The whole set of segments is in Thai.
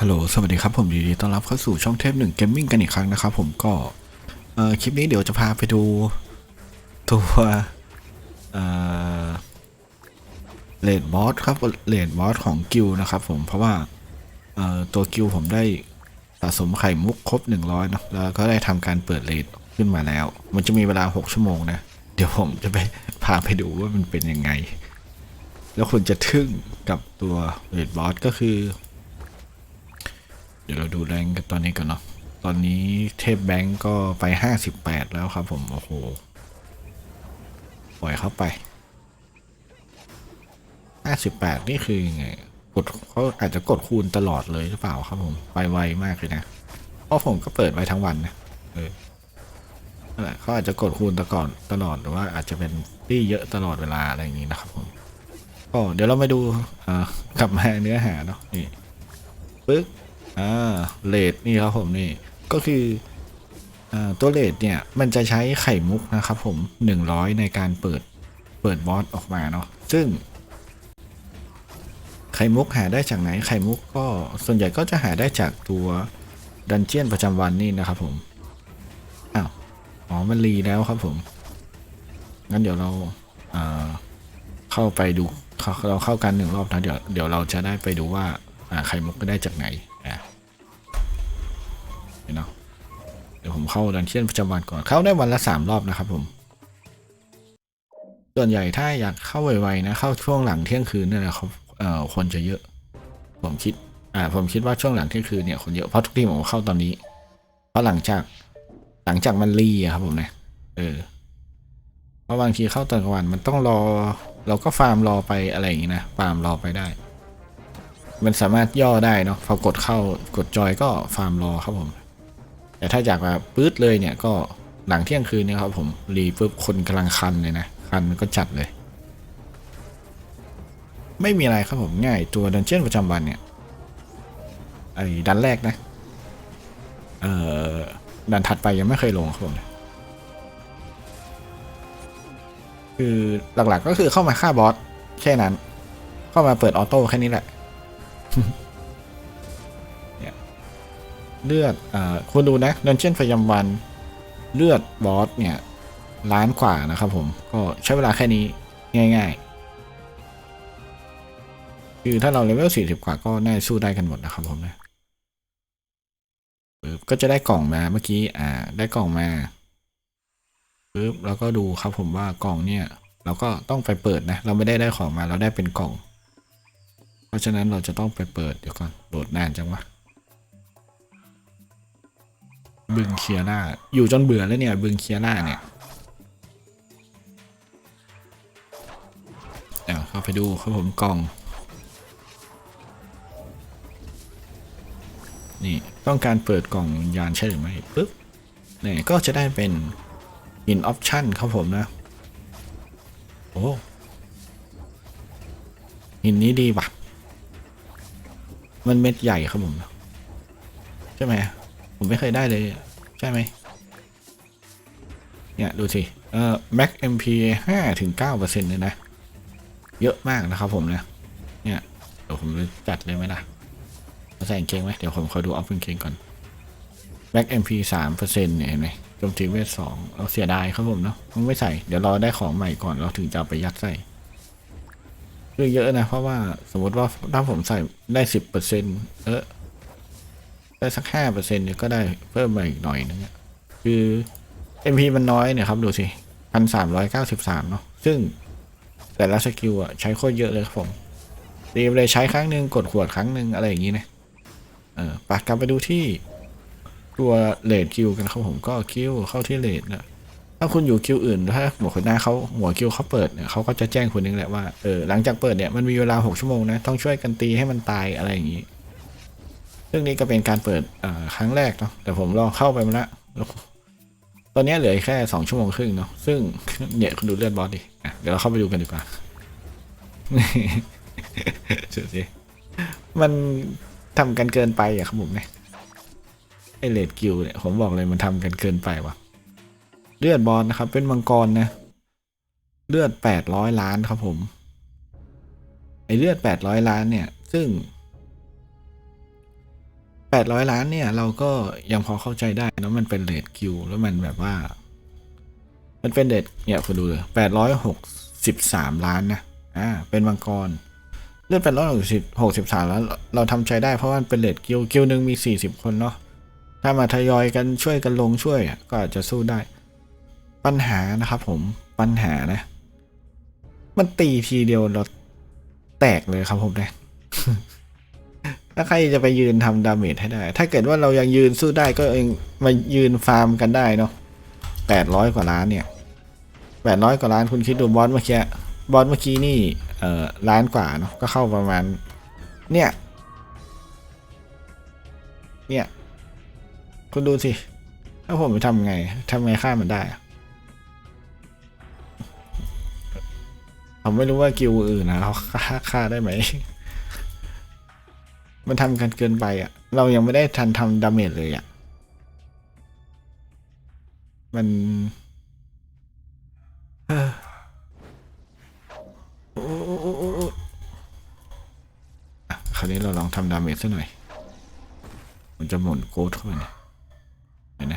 ฮัลโหล สวัสดีครับ ผมยินดีต้อนรับเข้าสู่ช่องเทพหนึ่งเกมมิ่งกันอีกครั้งนะครับผมก็เอ่อคลิปนี้เดี๋ยวจะพาไปดูตัวเอ่อเลดบอสครับเลดบอสของกิลนะครับผมเพราะว่าเอ่อตัวกิลผมได้สะสมไข่มุกครบ 100เนะแล้วก็ได้ทำการเปิดเลดขึ้นมาแล้ว มันจะมีเวลา 6 ชั่วโมงนะ เดี๋ยวผมจะไปพาไปดูว่ามันเป็นยังไง แล้วคุณจะทึ่งกับตัวเลดบอสก็คือ เดี๋ยวเราดูแรงกันตอนนี้ก่อนเนาะ ตอนนี้เทพแบงก์ก็ไปห้าสิบแปดแล้วครับผม โอ้โห ปล่อยเข้าไปห้าสิบแปดนี่คือยังไง กดเขาอาจจะกดคูณตลอดเลยหรือเปล่าครับผม ไปไวมากเลยนะ เพราะผมก็เปิดไว้ทั้งวันนะ เออนั่นแหละเขาอาจจะกดคูณตะก่อนตลอดหรือว่าอาจจะเป็นปี้เยอะตลอดเวลาอะไรอย่างนี้นะครับผมก็เดี๋ยวเรามาดูกลับมาเนื้อหาเนาะนี่ปึ๊ก อ่าเลดนี่ครับผมนี่ก็คืออ่าตัวเลดเนี่ยมันจะใช้ไข่มุกนะครับผม 100 ในการเปิดเปิดบอสออกมาเนาะซึ่ง ไข่มุกหาได้จากไหนไข่มุกก็ส่วนใหญ่ก็จะหาได้จากตัวดันเจียนประจำวันนี่นะครับผมอ้าวอ๋อมันรีแล้วครับผม งั้นเดี๋ยวเราอ่าเข้าไปดูเราเข้ากันหนึ่งรอบนะเดี๋ยวเดี๋ยวเราจะได้ไปดูว่าอ่าไข่มุกก็ได้จากไหน เนาะเดี๋ยวผมเข้าดันเจียนประจำวันก่อนเข้าได้วันละสามรอบนะครับผมส่วนใหญ่ถ้าอยากเข้าไวๆนะเข้าช่วงหลังเที่ยงคืนนี่แหละครับเอ่อคนจะเยอะ ผมคิดอ่าผมคิดว่าช่วงหลังเที่ยงคืนเนี่ยคนเยอะเพราะทุกที่ผมเข้าตอนนี้ เพราะหลังจากหลังจากมันรีอะครับผมนะเออเพราะบางทีเข้าตอนกลางวันมันต้องรอ เราก็ฟาร์มรอไปอะไรอย่างงี้นะฟาร์มรอไปได้ มันสามารถย่อได้เนาะพอกดเข้ากดจอยก็ฟาร์มรอครับผม แต่ถ้าอยากแบบปื๊ดเลยเนี่ยก็หลังเที่ยงคืนเนี่ยครับผมรีปุ๊บคนกำลังคันเลยนะคันก็จัดเลย ไม่มีอะไรครับผมง่ายตัวดันเจียนประจำวันเนี่ยไอ้ดันแรกนะเอ่อดันถัดไปยังไม่เคยลงครับผมคือหลักๆก็คือเข้ามาฆ่าบอสแค่นั้น เข้ามาเปิดออโต้แค่นี้แหละ เลือดอคุณดูนะดันเจียนประจำวันเลือดบอสเนี่ยล้านกว่านะครับผม ก็ใช้เวลาแค่นี้ง่าย ๆ คือถ้าเราเลเวล40 กว่าก็น่าสู้ได้กันหมดนะครับผมนะปึ๊บก็จะได้กล่องมาเมื่อกี้ อ่า ได้กล่องมาปึ๊บแล้วก็ดูครับผมว่ากล่องเนี่ย เราก็ต้องไปเปิดนะ เราไม่ได้ได้ของมาเราได้เป็นกล่อง เพราะฉะนั้นเราจะต้องไปเปิดเดี๋ยวก่อนโหลดนานจังวะ บึงเคียร่า อยู่จนเบื่อแล้วเนี่ย บึงเคียร่าเนี่ยเดี๋ยวเข้าไปดูครับผมกล่อง นี่ต้องการเปิดกล่องวิญญาณใช่หรือไม่ปึ๊บเนี่ยก็จะได้เป็น in option ครับผมนะ โอ้หินนี้ดีว่ะ มันเม็ดใหญ่ครับผม ใช่ไหม ผมไม่เคยได้เลย ใช่ไหมเนี่ยดูสิเอ่อ max mp 5ถึง9เปอร์เซ็นต์เลยนะ เยอะมากนะครับผมนะ เนี่ยเดี๋ยวผมจะจัดเลยไหมล่ะใส่กางเกงไหมเดี๋ยวผมขอดูออฟกางเกงก่อน Back MP สามเปอร์เซ็นต์เนี่ยเห็นไหมโจมตีเวทสองเราเสียดายครับผมเนาะต้องไม่ใส่เดี๋ยวเราได้ของใหม่ก่อนเราถึงจะไปยัดใส่คือเยอะนะ เพราะว่าสมมติว่าถ้าผมใส่ได้สิบเปอร์เซ็นต์เออ ได้สักห้าเปอร์เซ็นต์เนี่ยก็ได้เพิ่มมาอีกหน่อยนึงคือ MP มันน้อยเนี่ยครับดูสิพันสามร้อยเก้าสิบสามเนาะซึ่งแต่ละสกิลอะใช้โคตรเยอะเลยครับผมตีไปเลยใช้ครั้งหนึ่งกดขวดครั้งหนึ่งอะไรอย่างนี้นะเออปกลับไปดูที่ตัวเลดคิวกันครับผมก็คิวเข้าที่เลดนะถ้าคุณอยู่คิวอื่นถ้าหัวคนหน้าเขาหัวคิวเขาเปิดเนี่ยเขาก็จะแจ้งคุณนึงแหละว่าเออหลังจากเปิดเนี่ยมันมีเวลาหกชั่วโมงนะต้องช่วยกันตีให้มันตายอะไรอย่างนี้ ซึ่งนี้ก็เป็นการเปิดครั้งแรกเนาะแต่ผมลองเข้าไปมาละแล้วตอนนี้เหลือแค่สองชั่วโมงครึ่งเนาะซึ่งเนี่ยคุณดูเลือดบอสดิอ่เดี๋ยวเราเข้าไปดูกันดีกว่าเฉยสิมันทำกันเกินไปอะครับผมเนี่ยไอเลดกิลเนี่ยผมบอกเลยมันทำกันเกินไปว่ะเลือดบอลนะครับ เป็นมังกรนะ เลือดแปดร้อยล้านครับผม ไอเลือดแปดร้อยล้านเนี่ย ซึ่ง ดร้อยล้านเนี่ย เราก็ยังพอเข้าใจได้นะมันเป็นเลทคิวแล้วมันแบบว่า มันเป็นเด็ดเนี่ยคุณดูเลยแปดร้อยหกสิบสามล้านนะอ่าเป็นมังกรเลื่อนแปดร้อยหกสิบหกสิบสามแล้ว เราทำใจได้เพราะว่ามันเป็นเลทกิลกิลหนึ่งมีสี่สิบคนเนาะถ้ามาทยอยกันช่วยกันลงช่วยก็อาจจะสู้ได้ ปัญหานะครับผมปัญหานะ มันตีทีเดียวเราแตกเลยครับผมเนี่ย ถ้าใครจะไปยืนทำดาเมจให้ได้ ถ้าเกิดว่าเรายังยืนสู้ได้ก็เองมายืนฟาร์มกันได้เนาะแปดร้อยกว่าล้านเนี่ยแปดร้อยกว่าล้านคุณคิดดูบอสเมื่อกี้บอสเมื่อกี้นี่เอ่อล้านกว่าเนาะก็เข้าประมาณ เนี่ย เนี่ย คุณดูสิถ้าผมไปทำไงทำไงฆ่ามันได้ผมไม่รู้ว่ากิวอื่นนะเขาฆ่าฆ่าได้ไหม มันทำกันเกินไปอะ เรายังไม่ได้ทันทำดาเมจเลยอะ มันเอ้อโอ้โอ้โอ้โอ้โอ้อะคราวนี้เราลองทำดาเมจซะหน่อย มันจะหมุนโกดเข้าไปเนี่ยเห็นไหม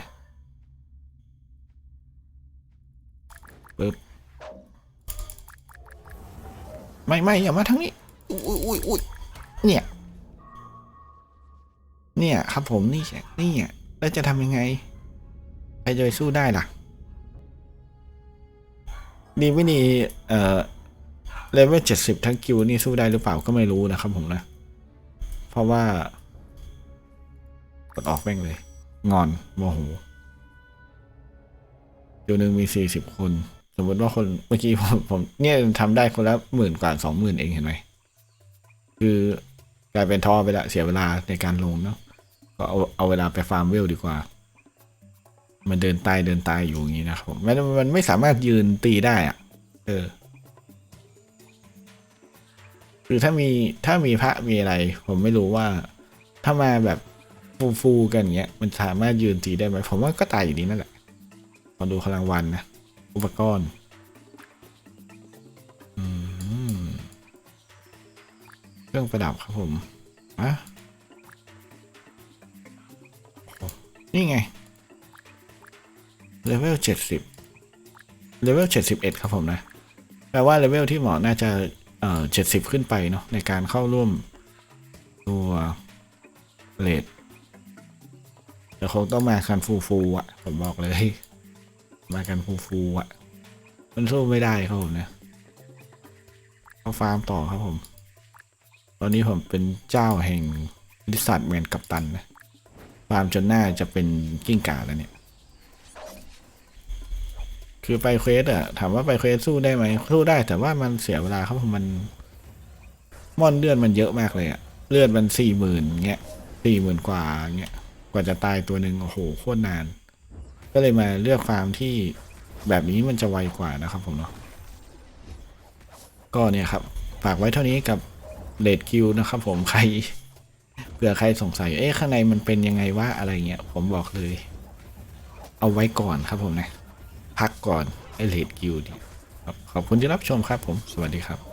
ปึ๊บไม่ไม่อย่ามาทางนี้ อุ้ยอุ้ยอุ้ยเนี่ย เนี่ยครับผมนี่นี่อะแล้วจะทำยังไงใครจะไปสู้ได้ล่ะ ดีไม่ดีเอ่อเลเวลเจ็ดสิบทั้งกิวนี่สู้ได้หรือเปล่าก็ไม่รู้นะครับผมนะ เพราะว่า กดออกแม่งเลย งอนโมโหกิวหนึ่งมีสี่สิบคน สมมติว่าคนเมื่อกี้ผมผมเนี่ยทำได้คนละหมื่นกว่าสองหมื่นเองเห็นไหมคือกลายเป็นท้อไปละเสียเวลาในการลงเนาะ ก็เอาเอาเวลาไปฟาร์มเวลดีกว่า มันเดินตายเดินตายอยู่อย่างนี้นะครับมันมันไม่สามารถยืนตีได้อะเออคือถ้ามีถ้ามีพระมีอะไร ผมไม่รู้ว่า ถ้ามาแบบฟูฟูๆกันอย่างเงี้ย มันสามารถยืนตีได้ไหมผมว่าก็ตายอยู่ดีนั่นแหละขอดูพลังวันนะ อุปกรณ์เครื่องประดับครับผมอะ นี่ไงเลเวลเจ็ดสิบเลเวลเจ็ดสิบเอ็ดครับผมนะ แปลว่าเลเวลที่เหมาะน่าจะเอ่อเจ็ดสิบขึ้นไปเนาะในการเข้าร่วมตัวเลดแต่คงต้องมากันฟูฟูอะผมบอกเลย มากันฟูฟูอะมันสู้ไม่ได้ครับผมเนี่ยเอาฟาร์มต่อครับผม ตอนนี้ผมเป็นเจ้าแห่งลิสัตแมนกัปตันนะ ฟาร์มจนหน้าจะเป็นกิ้งก่าแล้วเนี่ย คือไปเควสอะถามว่าไปเควสสู้ได้ไหมสู้ได้แต่ว่ามันเสียเวลาครับผมมันม่อนเลือดมันเยอะมากเลยอะเลือดมันสี่หมื่นเงี้ยสี่หมื่นกว่าเงี้ยกว่าจะตายตัวหนึ่งโอ้โหโคตรนาน ก็เลยมาเลือกฟาร์มที่แบบนี้มันจะไวกว่านะครับผมเนาะก็เนี่ยครับฝากไว้เท่านี้กับเลดคิวนะครับผมใคร เผื่อใครสงสัย เอ๊ะข้างในมันเป็นยังไงวะอะไรเงี้ย ผมบอกเลย เอาไว้ก่อนครับผมนะ พักก่อนไอเลดกิวดีขอบคุณที่รับชมครับผม สวัสดีครับ